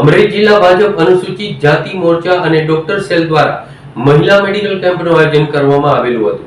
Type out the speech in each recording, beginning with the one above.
અમરેલી જિલ્લા ભાજપ અનુસૂચિત જાતિ મોરચા અને ડોક્ટર સેલ દ્વારા મહિલા મેડિકલ કેમ્પનું આયોજન કરવામાં આવેલું હતું.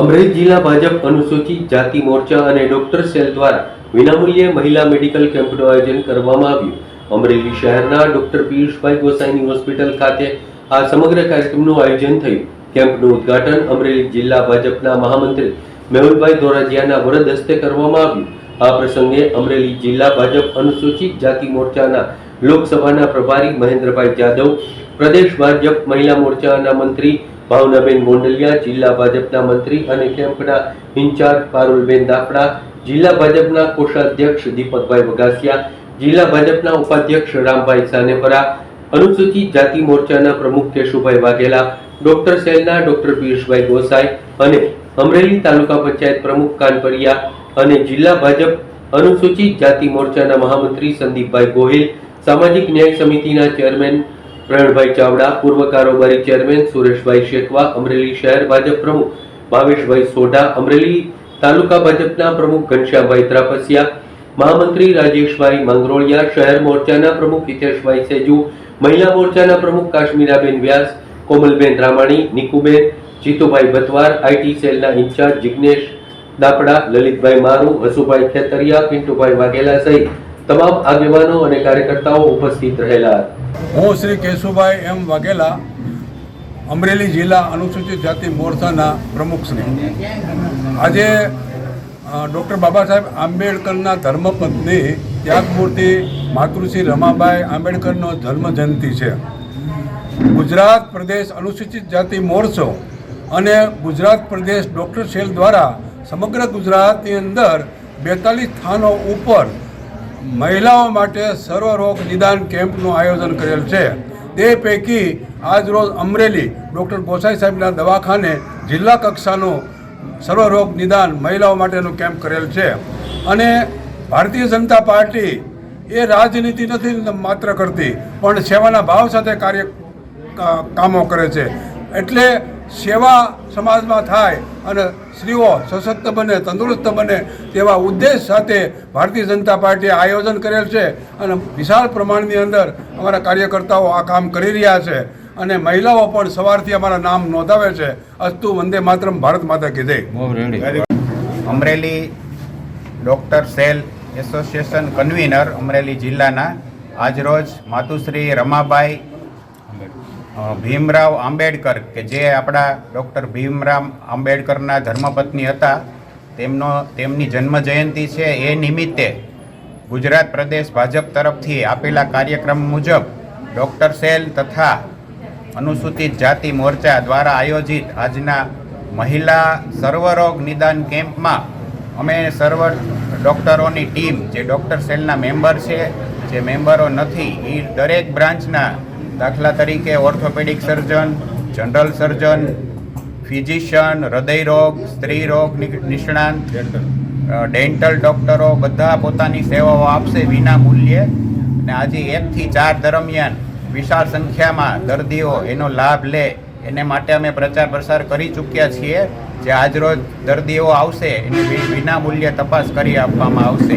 અમરેલી જિલ્લા ભાજપ અનુસૂચિત જાતિ મોરચા અને ડોક્ટર સેલ દ્વારા વિનામૂલ્યે મહિલા મેડિકલ કેમ્પનું આયોજન કરવામાં આવ્યું. અમરેલી શહેરના ડોક્ટર પિયુષભાઈ ગોસાઈની હોસ્પિટલ ખાતે આ સમગ્ર કાર્યક્રમનું આયોજન થયું. કેમ્પનું ઉદ્ઘાટન અમરેલી જિલ્લા ભાજપના મહામંત્રી મેહુલભાઈ ધોરાજીયાના વરદ હસ્તે કરવામાં આવ્યું. આ પ્રસંગે અમરેલી જિલ્લા ભાજપ અનુસૂચિત જાતિ મોરચાના લોકસભાના પ્રભારી મહેન્દ્રભાઈ જાદવ, પ્રદેશ ભાજપ મહિલા મોરચાના મંત્રી ભાવનાબેન ગોંડલિયા, જિલ્લા ભાજપના મંત્રી અને કેમ્પના ઇન્ચાર્જ પારુલબેન દાફડા, જિલ્લા ભાજપના કોષાધ્યક્ષ દીપકભાઈ વગાસિયા જિલ્લા ભાજપના ઉપાધ્યક્ષ રામભાઈ સાનેપરા, અનુસૂચિત જાતિ મોરચાના પ્રમુખ કેશુભાઈ વાઘેલા, ડોક્ટર સેલના ડોક્ટર પિયુષભાઈ ગોસાઈ અને અમરેલી તાલુકા પંચાયત પ્રમુખ કાનપરિયા અને જિલ્લા ભાજપ અનુસૂચિત જાતિ મોરચાના મહામંત્રી સંદીપભાઈ ગોહિલ, સામાજિક ન્યાય સમિતિના ચેરમેન પ્રવીણભાઈ ચાવડા, પૂર્વ કારોબારી ચેરમેન સુરેશભાઈ શેખવા, અમરેલી શહેર ભાજપ પ્રમુખ ભાવેશભાઈ સોઢા, અમરેલી તાલુકા ભાજપના પ્રમુખ ઘનશ્યામભાઈ ત્રાપસિયા, મહામંત્રી રાજેશભાઈ માંગરોળિયા, શહેર મોરચાના પ્રમુખ હિતેશભાઈ સેજુ, મહિલા મોરચાના પ્રમુખ કાશ્મીરાબેન વ્યાસ, કોમલબેન રામાણી, નિકુબેન, જીતુભાઈ બતવાર આઈટી સેલના ઇન્ચાર્જ જિગ્નેશ દાપડા, લલિતભાઈ મારુ, વસુભાઈ ખેતરિયા, પિન્ટુભાઈ વાઘેલા સહિત તમામ આગેવાનો અને કાર્યકર્તાઓ ઉપસ્થિત રહેલા. હું શ્રી કેશુભાઈ એમ વાઘેલા, અમરેલી જિલ્લા અનુસૂચિત જાતિ મોરચાના પ્રમુખ શ્રી આજે ડૉક્ટર બાબા સાહેબ આંબેડકરના ધર્મપત્ની ત્યાગમૂર્તિ માતૃશ્રી રમાબાઈ આંબેડકરનો જન્મ જયંતિ છે. ગુજરાત પ્રદેશ અનુસૂચિત જાતિ મોરચો અને ગુજરાત પ્રદેશ ડૉક્ટર સેલ દ્વારા સમગ્ર ગુજરાતની અંદર બેતાલીસ સ્થાનો ઉપર મહિલાઓ માટે સર્વરોગ નિદાન કેમ્પનું આયોજન કરેલ છે. તે પૈકી આજરોજ અમરેલી ડૉક્ટર ગોસાઈ સાહેબના દવાખાને જિલ્લા કક્ષાનું સર્વરોગ નિદાન મહિલાઓ માટેનું કેમ્પ કરેલ છે. અને ભારતીય જનતા પાર્ટી એ રાજનીતિ નથી માત્ર કરતી, પણ સેવાના ભાવ સાથે કાર્ય કામો કરે છે. એટલે સેવા સમાજમાં થાય અને સ્ત્રીઓ સશક્ત બને તંદુરસ્ત બને તેવા ઉદ્દેશ સાથે ભારતીય જનતા પાર્ટીએ આયોજન કરેલ છે અને વિશાળ પ્રમાણની અંદર અમારા કાર્યકર્તાઓ આ કામ કરી રહ્યા છે અને મહિલાઓ પણ સવારથી અમારા નામ નોંધાવે છે. અસ્તુ વંદે માતરમ ભારત માતા કીધે જય. Amreli doctor cell association convener Amreli જિલ્લાના આજરોજ માતુશ્રી રમાબાઈ ભીમરાવ આંબેડકર, કે જે આપણા ડૉક્ટર ભીમરાવ આંબેડકરના ધર્મપત્ની હતા, તેમનો, તેમની જન્મ જયંતિ છે એ નિમિત્તે ગુજરાત પ્રદેશ ભાજપ તરફથી આપેલા કાર્યક્રમ મુજબ ડૉક્ટર સેલ તથા અનુસૂચિત જાતિ મોરચા દ્વારા આયોજિત આજના મહિલા સર્વરોગ નિદાન કેમ્પમાં અમે સર્વ ડૉક્ટરોની ટીમ, જે ડૉક્ટર સેલના મેમ્બર છે, જે મેમ્બરો નથી એ દરેક બ્રાન્ચના દાખલા તરીકે orthopaedic surgeon, general surgeon, physician હૃદયરોગ સ્ત્રી રોગ નિષ્ણાંત ડેન્ટલ ડૉક્ટરો બધા પોતાની સેવાઓ આપશે વિના મૂલ્યે. અને આજે એકથી ચાર દરમિયાન વિશાળ સંખ્યામાં દર્દીઓ એનો લાભ લે. એને માટે અમે પ્રચાર પ્રસાર કરી ચૂક્યા છીએ. જે આજરોજ દર્દીઓ આવશે, એની વિના મૂલ્યે તપાસ કરી આપવામાં આવશે.